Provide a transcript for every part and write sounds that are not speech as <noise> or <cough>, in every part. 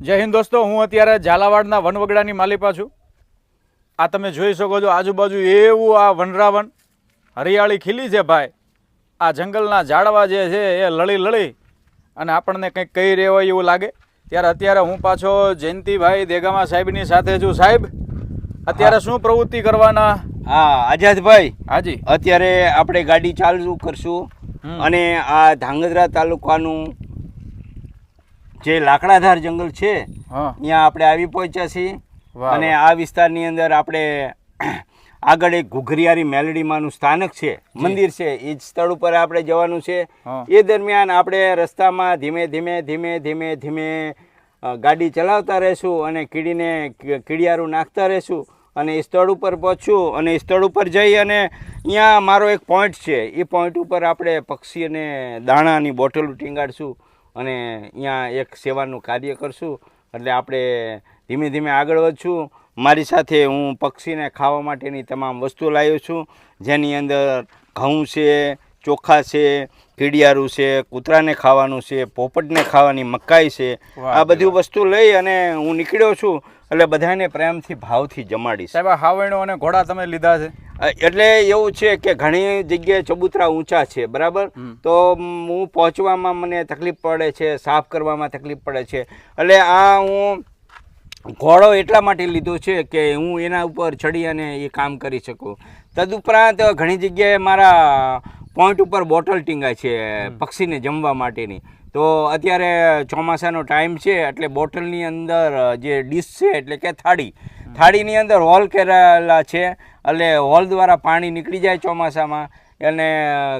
જય હિન્દ દોસ્તો હું અત્યારે ઝાલાવાડના વનવગડાની માલિપા છું. આ તમે જોઈ શકો છો આજુબાજુ એવું આ વનરાવન હરિયાળી ખીલી છે ભાઈ. આ જંગલના ઝાડવા જે છે એ લળી લળી અને આપણને કંઈક કહી રહ્યો હોય એવું લાગે. ત્યારે અત્યારે હું પાછો જયંતિભાઈ દેગામા સાહેબની સાથે છું. સાહેબ અત્યારે શું પ્રવૃત્તિ કરવાના? હા આઝાદભાઈ. હાજી. અત્યારે આપણે ગાડી ચાલુ કરશું અને આ ધાંગધ્રા તાલુકાનું જે લાકડાધાર જંગલ છે ત્યાં આપણે આવી પહોંચ્યા છીએ. અને આ વિસ્તારની અંદર આપણે <clears throat> આગળ એક ઘુઘરિયારી મેલડીમાંનું સ્થાનક છે મંદિર છે. એ જ સ્થળ ઉપર આપણે જવાનું છે. એ દરમિયાન આપણે રસ્તામાં ધીમે ધીમે ધીમે ધીમે ધીમે ગાડી ચલાવતા રહેશું અને કીડીને કીડિયારું નાખતા રહેશું અને એ સ્થળ ઉપર પહોંચશું અને એ સ્થળ ઉપર જઈ અને અહીંયા મારો એક પોઈન્ટ છે. એ પોઈન્ટ ઉપર આપણે પક્ષીને દાણાની બોટલ ટીંગાડશું. અને અહીંયા એક સેવાનું કાર્ય કરશું. એટલે આપણે ધીમે ધીમે આગળ વધશું. મારી સાથે હું પક્ષીને ખાવા માટેની તમામ વસ્તુ લાવ્યો છું. જેની અંદર ઘઉં છે ચોખા છે કીડિયારું છે કૂતરાને ખાવાનું છે પોપટને ખાવાની મકાઈ છે. આ બધી વસ્તુ લઈ અને હું નીકળ્યો છું. એટલે બધાને પ્રેમથી ભાવથી જમાડીશ. સાહેબ હાવણો અને ઘોડા તમે લીધા છે? એટલે એવું છે કે ઘણી જગ્યાએ ચબૂતરા ઊંચા છે બરાબર? તો હું પહોંચવામાં મને તકલીફ પડે છે સાફ કરવામાં તકલીફ પડે છે. એટલે આ હું ઘોડો એટલા માટે લીધો છે કે હું એના ઉપર ચડી અને એ કામ કરી શકું. તદુપરાંત ઘણી જગ્યાએ મારા પોઈન્ટ ઉપર બોટલ ટીંગાય છે પક્ષીને જમવા માટેની. તો અત્યારે ચોમાસાનો ટાઈમ છે એટલે બોટલની અંદર જે ડીશ છે એટલે કે થાળી થાળીની અંદર હોલ કરેલા છે. એટલે હોલ દ્વારા પાણી નીકળી જાય ચોમાસામાં. અને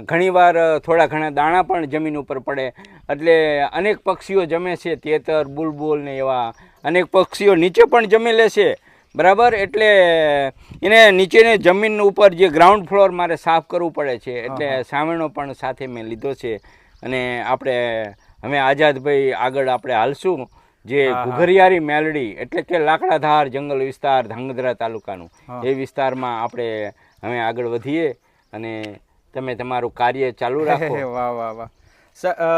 ઘણીવાર થોડા ઘણા દાણા પણ જમીન ઉપર પડે. એટલે અનેક પક્ષીઓ જમે છે તેતર બુલબુલ ને એવા. અનેક પક્ષીઓ નીચે પણ જમી લે છે. બરાબર? એટલે એને નીચેની જમીન ઉપર જે ગ્રાઉન્ડ ફ્લોર મારે સાફ કરવું પડે છે. એટલે સામેણો પણ સાથે મેં લીધો છે. અને આપણે હવે આઝાદભાઈ આગળ આપણે હાલશું. જે. ઘુઘરિયારી મેલડી એટલે કે લાકડાધાર જંગલ વિસ્તાર ધાંગધ્રા તાલુકાનું. એ વિસ્તારમાં આપણે હવે આગળ વધીએ અને તમે તમારું કાર્ય ચાલુ <laughs> રાખો. વાહ વાહ વાહ.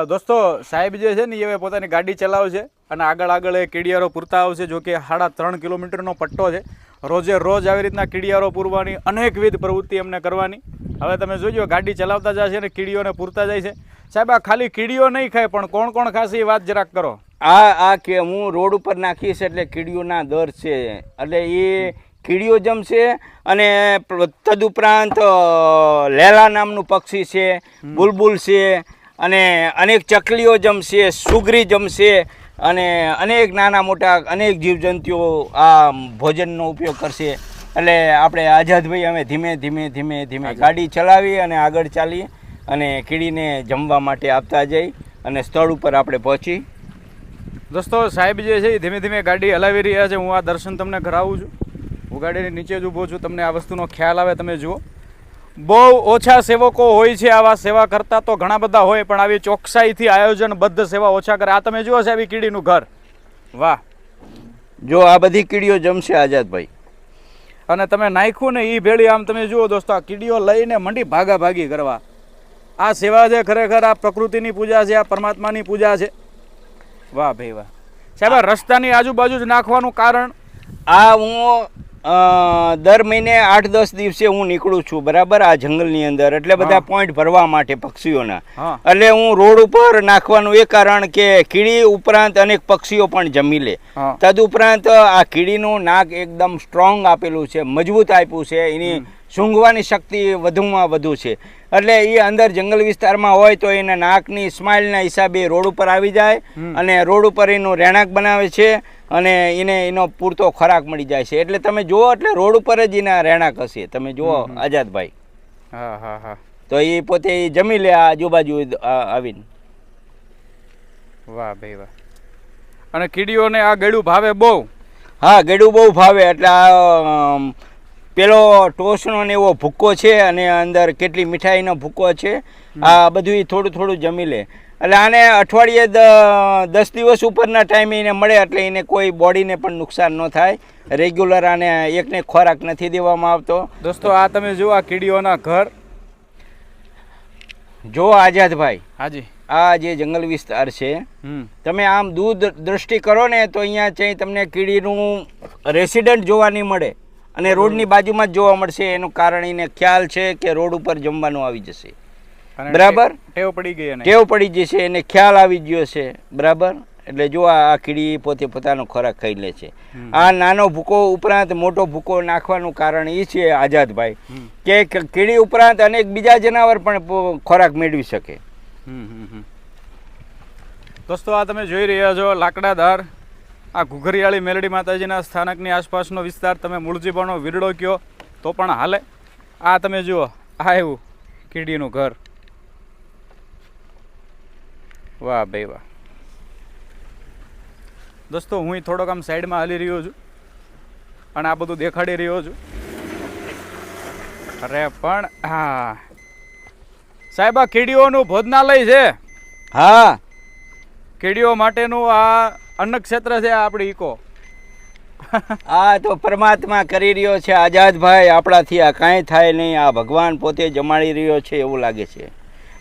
દોસ્તો સાહેબ જે છે ને એ હવે પોતાની ગાડી ચલાવશે અને આગળ આગળ એ કીડિયારો પૂરતા આવશે જો કે સાડા ત્રણ કિલોમીટરનો પટ્ટો છે. રોજે રોજ આવી રીતના કીડિયારો પૂરવાની અનેકવિધ પ્રવૃત્તિ એમને કરવાની. હવે તમે જોજો ગાડી ચલાવતા જશે ને કીડીઓને પૂરતા જાય છે. સાહેબ આ ખાલી કીડીઓ નહીં ખાય પણ કોણ કોણ ખાશે એ વાત જરાક કરો. આ આ કે હું રોડ ઉપર નાખીશ એટલે કીડીઓના દર છે. એટલે એ કીડીઓ જમશે અને તદુપરાંત લેલા નામનું પક્ષી છે બુલબુલ છે અને અનેક ચકલીઓ જમશે સુગરી જમશે અને અનેક નાના મોટા અનેક જીવજંતુઓ આ ભોજનનો ઉપયોગ કરશે. એટલે આપણે આઝાદભાઈ અમે ધીમે ધીમે ધીમે ધીમે ગાડી ચલાવી અને આગળ ચાલી અને કીડીને જમવા માટે આપતા જઈ અને સ્થળ ઉપર આપણે પહોંચી. દોસ્તો સાહેબ જે છે એ ધીમે ધીમે ગાડી હલાવી રહ્યા છે. હું આ દર્શન તમને કરાવું છું. હું ગાડીની નીચે જ ઊભો છું. તમને આ વસ્તુનો ખ્યાલ આવે તમે જુઓ. બહુ ઓછા સેવકો હોય છે આવા સેવા કરતા તો ઘણા બધા હોય પણ આવી ચોકસાઈથી આયોજનબદ્ધ સેવા ઓછા કરે. આ તમે જુઓ છે આવી કીડીનું ઘર. વાહ. જો આ બધી કીડીઓ જમશે આઝાદભાઈ. અને તમે નાખ્યું ને એ ભેળી આમ તમે જુઓ દોસ્તો આ કીડીઓ લઈને મંડી ભાગા ભાગી કરવા. આ સેવા છે ખરેખર આ પ્રકૃતિની પૂજા છે આ પરમાત્માની પૂજા છે. વાહ ભાઈ વાહ. સાહેબ આ રસ્તાની આજુબાજુ જ નાખવાનું કારણ? આ હું દર મહિને આઠ દસ દિવસે હું નીકળું છું બરાબર? આ જંગલની અંદર. એટલે બધા. પોઈન્ટ ભરવા માટે પક્ષીઓના. એટલે હું રોડ ઉપર નાખવાનું એ કારણ કે કીડી ઉપરાંત અનેક પક્ષીઓ પણ જમી લે. તદ તદુપરાંત આ કીડીનું નાક એકદમ સ્ટ્રોંગ આપેલું છે મજબૂત આપ્યું છે. એની સૂંઘવાની શક્તિ વધુમાં વધુ છે. એટલે એ અંદર જંગલ વિસ્તારમાં હોય તો એના નાકની સ્માઇલના હિસાબે રોડ ઉપર આવી જાય અને રોડ ઉપર એનું રહેણાંક બનાવે છે અને એને એનો પૂરતો ખોરાક મળી જાય છે. એટલે તમે જુઓ એટલે રોડ ઉપર જ એના રહેણાંક હશે. તમે જુઓ આઝાદભાઈ. હા હા હા. તો એ પોતે જમી લે આજુબાજુ આવીને. વાહ ભાઈ વાહ. અને કીડીઓને આ ગળ્યું ભાવે બહુ? હા ગળું બહુ ભાવે. એટલે આ પેલો ટોસનો ને એવો ભૂક્કો છે અને અંદર કેટલી મીઠાઈનો ભૂક્કો છે આ બધું થોડું થોડું જમી લે. એટલે આને અઠવાડિયે દસ દિવસ ઉપરના ટાઈમે એને મળે એટલે એને કોઈ બોડીને પણ નુકસાન ન થાય. રેગ્યુલર આને એકને ખોરાક નથી દેવામાં આવતો. દોસ્તો આ તમે જુઓ આ કીડીઓના ઘર. જો આઝાદભાઈ હાજી. આ જે જંગલ વિસ્તાર છે તમે આમ દૂધ દ્રષ્ટિ કરો ને તો અહીંયા ત્યાં તમને કીડીનું રેસિડન્ટ જોવા નહીં મળે. અને રોડની બાજુમાં જ જોવા મળશે એનું કારણ એને ખ્યાલ છે કે રોડ ઉપર જમવાનું આવી જશે. બરાબર. ટેવ પડી ગઈ ટેવ પડી જશે એને ખ્યાલ આવી ગયો છે. બરાબર? એટલે જો આ કીડી પોતે પોતાનો ખોરાક ખાઈ લે છે. આ નાનો ભૂકો ઉપરાંત મોટો ભૂકો નાખવાનું કારણ એ છે આઝાદભાઈ કે કીડી ઉપરાંત અનેક બીજા જનાવર પણ ખોરાક મેળવી શકે. દોસ્તો આ તમે જોઈ રહ્યા છો લાકડાધાર આ ઘુઘરિયાળી મેલડી માતાજીના સ્થાનકની આસપાસનો વિસ્તાર તમે મૂળજીબાનો વીરડો કયો તો પણ હાલે. આ તમે જુઓ આ એવું કીડીનું ઘર. વાહ ભાઈ વાહ. દોસ્તો હું થોડોક આમ સાઈડમાં હાલી રહ્યો છું અને આ બધું દેખાડી રહ્યો છું. અરે પણ હા. સાહેબ આ કીડીઓનું ભોજનાલય છે. હા. કીડીઓ માટેનું આ અન્ન ક્ષેત્ર છે આપણી ઇકો આ તો પરમાત્મા કરી રહ્યો છે આઝાદભાઈ આપણાથી આ કાંઈ થાય નહીં આ ભગવાન પોતે જમાડી રહ્યો છે એવું લાગે છે.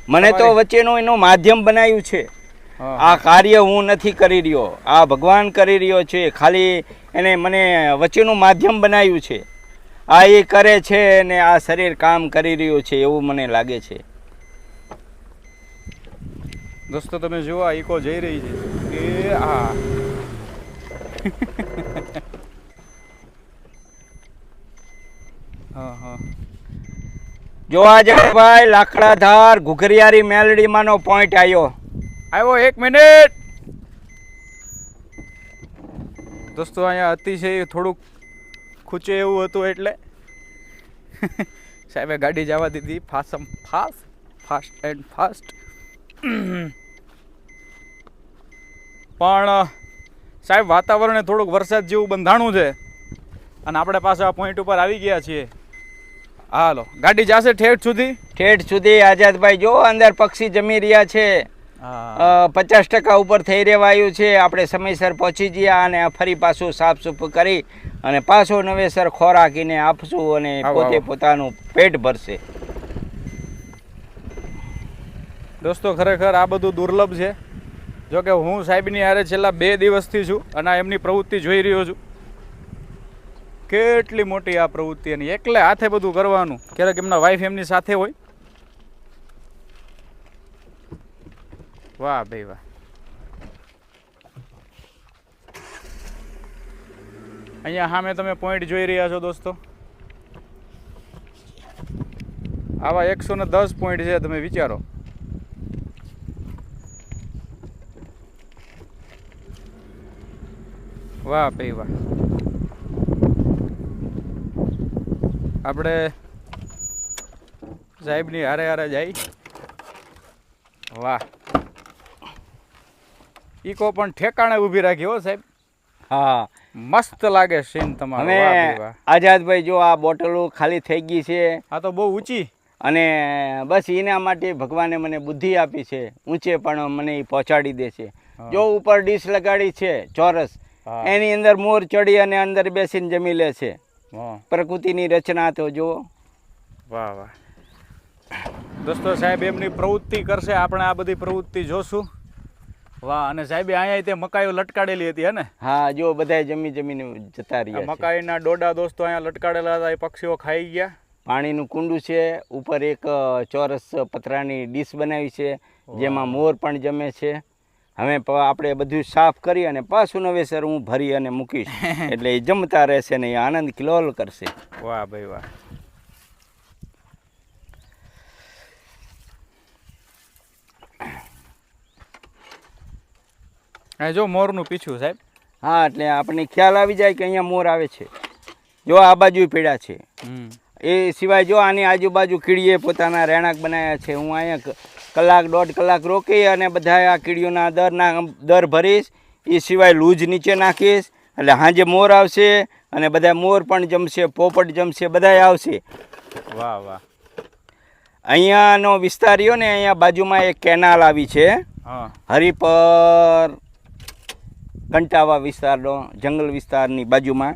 મને તો વચ્ચેનું એનું માધ્યમ બનાવ્યું છે. આ કાર્ય હું નથી કરી રહ્યો આ ભગવાન કરી રહ્યો છે ખાલી એને મને વચ્ચેનું માધ્યમ બનાવ્યું છે. આ એ કરે છે ને આ શરીર કામ કરી રહ્યું છે એવું મને લાગે છે. દોસ્તો તમે જુઓ આ ઇકો જઈ રહી છે. એ આ. <laughs> જોવા જાય ભાઈ લાકડાધાર ઘુઘરિયારી મેલડીમાંનો પોઈન્ટ આવ્યો આવ્યો એક મિનિટ. દોસ્તો અહીંયા અતિશય થોડુંક ખૂચે એવું હતું એટલે. <laughs> સાહેબે ગાડી જવા દીધી ફાસમ ફાસ્ટ ફાસ્ટ એન્ડ ફાસ્ટ પણ સાહેબ વાતાવરણે થોડુંક વરસાદ જેવું બંધાણું છે. અને આપણે પાછા પોઈન્ટ ઉપર આવી ગયા છીએ. હાલો. ગાડી જાશે ઠેઠ સુધી? ઠેઠ સુધી આઝાદભાઈ જો અંદર પક્ષી જમી રહ્યા છે. પચાસ ટકા ઉપર થઈ રહેવાયું છે. આપણે સમયસર પહોંચી ગયા અને ફરી પાછું સાફ સુફ કરી અને પાછો નવેસર ખોરાકીને આપશું અને પોતે પોતાનું પેટ ભરશે. દોસ્તો, ખરેખર આ બધું દુર્લભ છે. જો કે હું સાહેબની હારે છેલ્લા બે દિવસથી છું અને એમની પ્રવૃત્તિ જોઈ રહ્યો છું. કેટલી મોટી આ પ્રવૃત્તિ એની. એકલે હાથે બધું કરવાનું. ક્યારેક એમના વાઈફ એમની સાથે હોય. વાહ ભાઈ વાહ. અહીંયા સામે તમે પોઈન્ટ જોઈ રહ્યા છો દોસ્તો. આવા એકસો ને દસ પોઈન્ટ છે, તમે વિચારો. વાહ ભાઈ વાહ. આપણે સાહેબની હારે હારે જાય. વાહ. ઈકો પણ ઠેકાણે ઊભી રાખી હો સાહેબ. હા. મસ્ત લાગે સીન તમારો. આઝાદભાઈ જો આ બોટલો ખાલી થઈ ગઈ છે. આ તો બહુ ઊંચી. અને બસ એના માટે ભગવાને મને બુદ્ધિ આપી છે. ઊંચે પણ મને એ પહોંચાડી દે છે. જો ઉપર ડીશ લગાડી છે ચોરસ. એની અંદર મોર ચડી અને અંદર બેસીને જમી લે છે. પ્રકૃતિની રચના તો જુઓ. વાહ વાહ. દોસ્તો સાહેબ એમની પ્રવૃત્તિ કરશે. આપણે આ બધી પ્રવૃત્તિ જોશું. વાહ અને સાહેબ અહીંયા તે મકાઈઓ લટકાડેલી હતી હે ને? હા જો બધાય જમી જમીને જતા રહ્યા મકાઈના ડોડા દોસ્તો અહીંયા લટકાડેલા હતા એ પક્ષીઓ ખાઈ ગયા. પાણીનું કુંડું છે ઉપર એક ચોરસ પતરાની ડીશ બનાવી છે જેમાં મોર પણ જમે છે. હવે આપણે બધું સાફ કરી અને પાછું નવેસર હું ભરી અને મૂકીશ. <laughs> એટલે એ જમતા રહેશે ને એ આનંદ કિલોલ કરશે. વાહ ભાઈ વાહ. આ જો મોરનું પીછું સાહેબ. હા એટલે આપણને ખ્યાલ આવી જાય કે અહીંયા મોર આવે છે. જો આ બાજુ પીડા છે. એ સિવાય જો આની આજુબાજુ કીડીએ પોતાના રહેણાંક બનાવ્યા છે. હું અહીંયા કલાક દોઢ કલાક રોકી અને બધા આ કીડીઓના દરના દર ભરીશ. એ સિવાય લૂજ નીચે નાખીશ. એટલે સાંજે મોર આવશે અને બધા મોર પણ જમશે પોપટ જમશે બધાય આવશે. વાહ વાહ. અહીંયાનો વિસ્તાર રહ્યો ને અહીંયા બાજુમાં એક કેનાલ આવી છે. હરિપર કંટાવા વિસ્તારનો જંગલ વિસ્તારની બાજુમાં.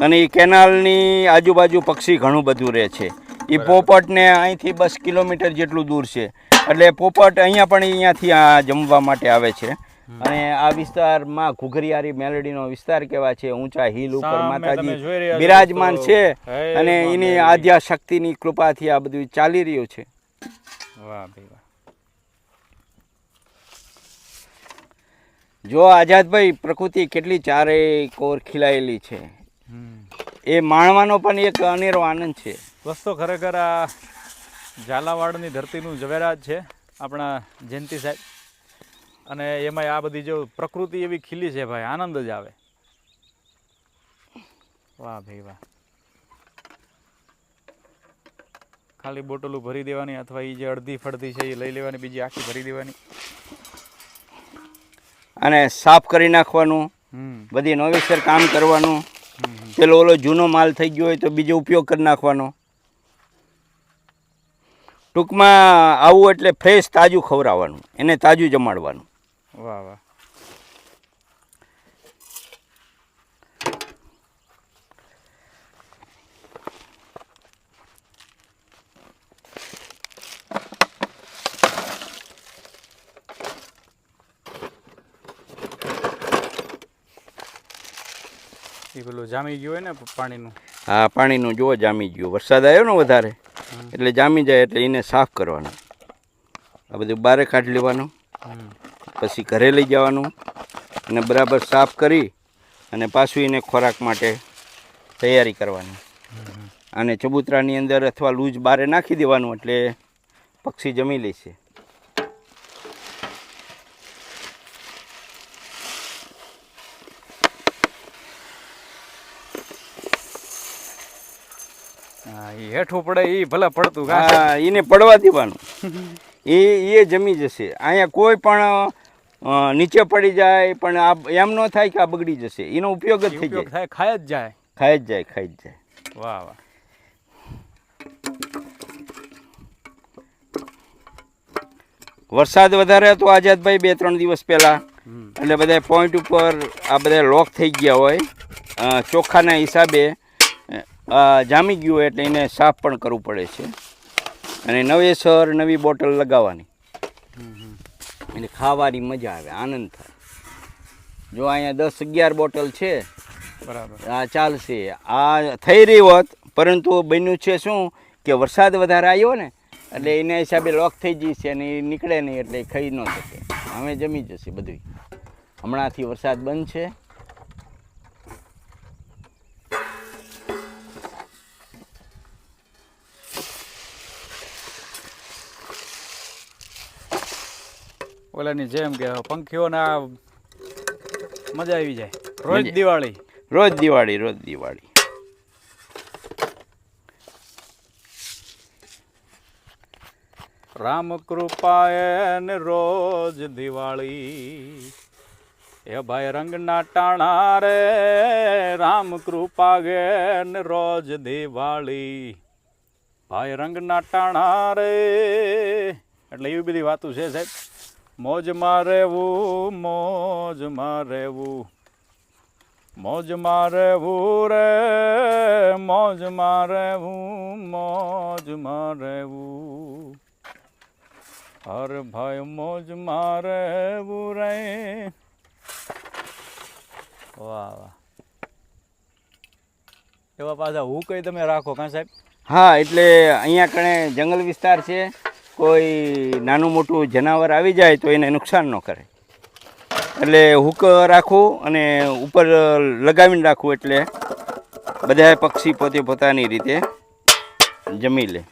અને એ કેનાલની આજુબાજુ પક્ષી ઘણું બધું રહે છે. એ પોપટને અહીંથી બસ કિલોમીટર જેટલું દૂર છે. એટલે પોપટ અહીંયા પણ અહીંયાથી આ જમવા માટે આવે છે. અને આ વિસ્તારમાં ઘુઘરિયારી મેલડીનો વિસ્તાર કેવા છે ઊંચા હિલ ઉપર માતાજી બિરાજમાન છે અને એની. આદ્યા શક્તિની કૃપાથી આ બધું ચાલી રહ્યું છે. વાહ ભાઈ વાહ. જો આઝાદભાઈ પ્રકૃતિ કેટલી ચારેય કોર ખીલાયેલી છે. એ માણવાનો પણ એક અનેરો આનંદ છે. વસ્તુ ખરેખર આ ઝાલાવાડની ધરતીનું ઝવેરાત છે આપણા જયંતિ સાહેબ. અને એમાં આ બધી જો પ્રકૃતિ એવી ખીલી છે ભાઈ આનંદ જ આવે. વાહ ભાઈ વાહ. ખાલી બોટલો ભરી દેવાની અથવા એ જે અડધી ફળધી છે એ લઈ લેવાની બીજી આખી ભરી દેવાની. અને સાફ કરી નાખવાનું બધી નવેસર કામ કરવાનું. પેલો ઓલો જૂનો માલ થઈ ગયો હોય તો બીજો ઉપયોગ કરી નાખવાનો. ટૂંકમાં આવું એટલે ફ્રેશ તાજું ખવડાવવાનું એને તાજું જમાડવાનું. વાહ વાહ. પેલું જામી ગયું હોય ને પાણીનું? હા પાણીનું જુઓ જામી ગયું. વરસાદ આવ્યો ને વધારે? એટલે જામી જાય એટલે એને સાફ કરવાનું. આ બધું બારે કાઢી લેવાનું. પછી ઘરે લઈ જવાનું. અને બરાબર સાફ કરી અને પાછું એને ખોરાક માટે તૈયારી કરવાની. અને ચબૂતરાની અંદર અથવા લૂજ બારે નાખી દેવાનું એટલે પક્ષી જમી લેશે હા એ હેઠું પડે એ ભલે પડતું હા એને પડવા દેવાનું. <laughs> એ એ જમી જશે. અહીંયા કોઈ પણ નીચે પડી જાય પણ આ એમ ન થાય કે આ બગડી જશે. એનો ઉપયોગ જ થઈ જાય. ખાય જ જાય. ખાઈ જ જાય ખાઈ જ જાય. વાહ વાહ. વરસાદ વધારે હતો આઝાદભાઈ બે ત્રણ દિવસ પહેલાં. એટલે બધા પોઈન્ટ ઉપર આ બધા લોક થઈ ગયા હોય. અ, ચોખ્ખાના હિસાબે જામી ગયું હોય એટલે એને સાફ પણ કરવું પડે છે. અને નવેસર નવી બોટલ લગાવવાની. એટલે ખાવાની મજા આવે આનંદ થાય. જો અહીંયા દસ અગિયાર બોટલ છે બરાબર. આ ચાલશે. આ થઈ રહી હોત પરંતુ બન્યું છે શું કે વરસાદ વધારે આવ્યો ને એટલે એના હિસાબે લોક થઈ જશે અને એ નીકળે નહીં એટલે એ ખાઈ ન શકે. હવે જમી જશે બધું હમણાંથી વરસાદ બંધ છે. ઓલાની જેમ કે પંખીઓને આ મજા આવી જાય. રોજ દિવાળી. રોજ દિવાળી રોજ દિવાળી. રામ કૃપાએ ને રોજ દિવાળી. એ ભાઈ રંગના ટાણા રે રામ કૃપા ગેન રોજ દિવાળી. ભાઈ રંગના ટાણા રે એટલે એવી બધી વાતો છે સાહેબ. મોજમાં રહેવું મોજમાં રહેવું મોજમાં રહેવું રે મોજમાં રહેવું મોજમાં રહેવું હર ભાઈ મોજમાં રહેવું રે. વાહ વાહ. એવા પાછા હું કઈ તમે રાખો કાં સાહેબ? હા, એટલે અહીંયા કણે જંગલ વિસ્તાર છે. કોઈ નાનું મોટું જનાવર આવી જાય તો એને નુકસાન ન કરે. એટલે હુક રાખવું અને ઉપર લગાવીને રાખવું એટલે બધા પક્ષી પોતે પોતાની રીતે જમી લે.